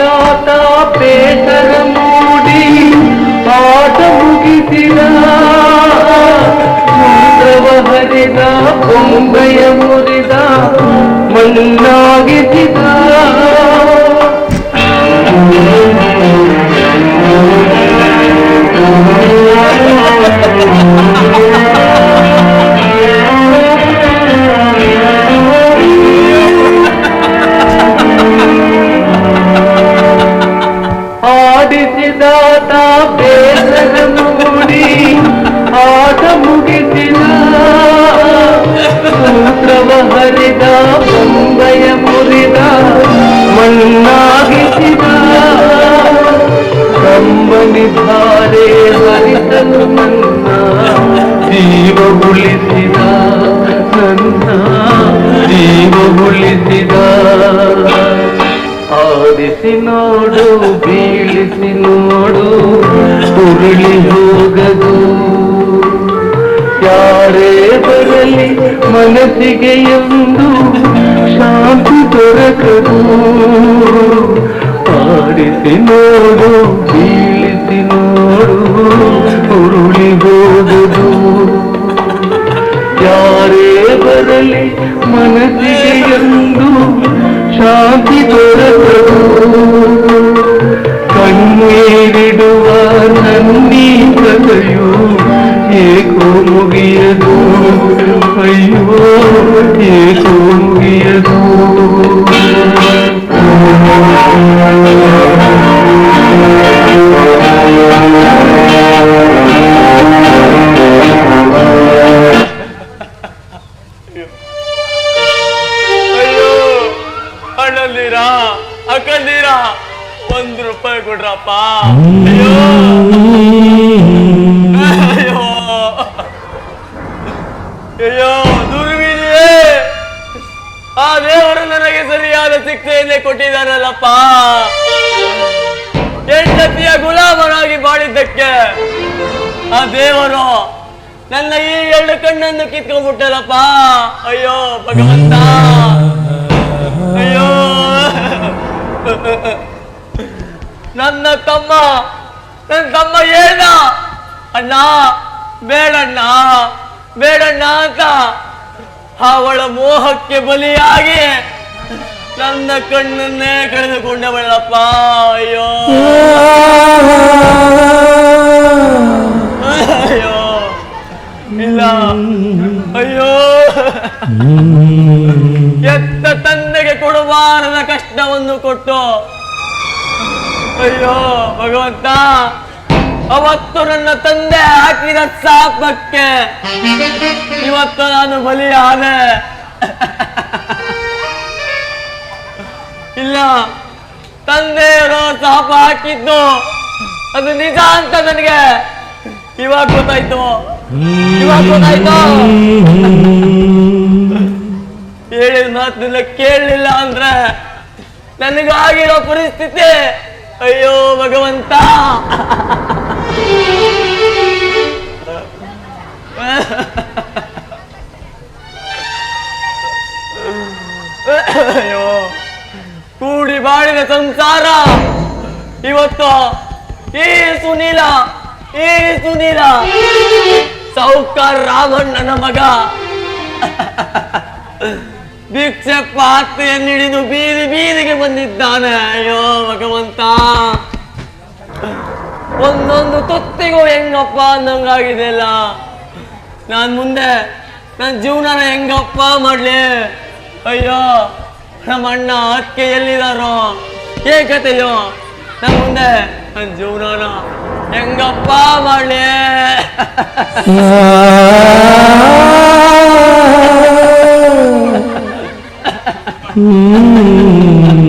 ಆಡಿಸಿದಾತ ಬೇಸರ ಮೂಡಿ ಆಟ ಮುಗಿಸಿದ ಸೂತ್ರವ ಹರಿದ ಬೊಂಬೆಯ ಮುರಿದ ಮಣ್ಣಾಗಿಸಿದ ಆಡಿಸಿದಾತ ಬೇಸರ ಮೂಡಿ ಆಟ ಮುಗಿಸಿದ ಸೂತ್ರವ ಹರಿದ ಬೊಂಬೆಯ ಆಡಿಸಿ ನೋಡು ಬೀಳಿಸಿ ನೋಡು ಉರುಳಿ ಹೋಗದು. ಯಾರೇ ಬರಲಿ ಮನಸ್ಸಿಗೆ ಎಂದು ಶಾಂತಿ ದೊರಕದು. ಆಡಿಸಿ ನೋಡು, ಬೀಳಿಸಿ ನೋಡು, ಉರುಳಿ ಹೋಗದು. ಯಾರೇ ಬರಲಿ ಮನಸ್ಸಿಗೆ ಎಂದು ಶಾಂತಿ ಏಕೋ ಮುಗಿಯದು ಅಯ್ಯೋ ಏಕೋ ಮುಗಿಯದು ಅಯ್ಯೋ ಅಣ್ಣಂದಿರಾ ಅಕ್ಕಂದಿರಾ ಒಂದ್ ರೂಪಾಯಿ ಕೊಡ್ರಪ್ಪ ಅಯ್ಯೋ ಅಯ್ಯೋ ಸರಿಯಾದ ಕೊಟ್ಟಿದ್ದಾರಲ್ಲಪ್ಪ ಹೆಂಡತಿಯ ಗುಲಾಮನಾಗಿ ಮಾಡಿದ್ದಕ್ಕೆ ಆ ದೇವರು ನನ್ನ ಈ ಎರಡು ಕಣ್ಣನ್ನು ಕಿತ್ಕೊಂಡ್ಬಿಟ್ಟಲ್ಲಪ್ಪ. ಅಯ್ಯೋ, ಭಗವಂತ. ಅಯ್ಯೋ. ನನ್ನ ತಮ್ಮ ನನ್ನ ತಮ್ಮ ಏನ? ಅಣ್ಣ, ಬೇಡಣ್ಣ ಬೇಡಣ್ಣ ಅಂತ ಅವಳ ಮೋಹಕ್ಕೆ ಬಲಿಯಾಗಿ ನನ್ನ ಕಣ್ಣನ್ನೇ ಕಳೆದುಕೊಂಡವಳಪ್ಪ, ಅಯ್ಯೋ. ಅಯ್ಯೋ. ಇಲ್ಲ. ಅಯ್ಯೋ. ಎತ್ತ ತಂದೆಗೆ ಕೊಡಬಾರದ ಕಷ್ಟವನ್ನು ಕೊಟ್ಟು. ಅಯ್ಯೋ, ಭಗವಂತ. ಅವತ್ತು ನನ್ನ ತಂದೆ ಹಾಕಿದ ಸಾಪಕ್ಕೆ ಇವತ್ತು ನಾನು ಬಲಿಯಾದೆ. ತಂದೆಯವರು ಶಾಪ ಹಾಕಿದ್ದು, ಅದು ನಿಜ ಅಂತ ನನಗೆ ಇವಾಗ ಗೊತ್ತಾಯ್ತು. ಇವಾಗ ಗೊತ್ತಾಯ್ತು. ಹೇಳಿದ ಮಾತನ್ನ ಕೇಳಲಿಲ್ಲ ಅಂದ್ರೆ ನನಗಾಗಿರೋ ಪರಿಸ್ಥಿತಿ, ಅಯ್ಯೋ ಭಗವಂತ. ಕೂಡಿ ಬಾಳಿನ ಸಂಸಾರ. ಇವತ್ತು ಈ ಸುನೀಲ ಈ ಸುನೀಲ. ಸೌಕಾರ ರಾಮಣ್ಣನ ಮಗ. ಭಿಕ್ಷೆ ಪಾತ್ರೆಯನ್ನು ಹಿಡಿದು ಬೀದಿ ಬೀದಿಗೆ ಬಂದಿದ್ದಾನೆ. ಅಯ್ಯೋ, ಭಗವಂತ. ಒಂದೊಂದು ತೊತ್ತಿಗೂ ಹೆಂಗಪ್ಪ ಅನ್ನಂಗಾಗಿದೆಯಲ್ಲ ನಾನು ಮುಂದೆ ನನ್ನ ಜೀವನನ ಹೆಂಗಪ್ಪ ಮಾಡ್ಲಿ? ಅಯ್ಯೋ ನಮ್ಮ ಅಣ್ಣ ಅಕ್ಕೆ ಎಲ್ಲಿದಾರೋ ಏಕತೆಯೋ ನನ್ನ ಮುಂದೆ ನನ್ನ ಜೀವನನ ಹೆಂಗಪ್ಪ ಮಾಡ್ಲಿ ಹ್ಮ್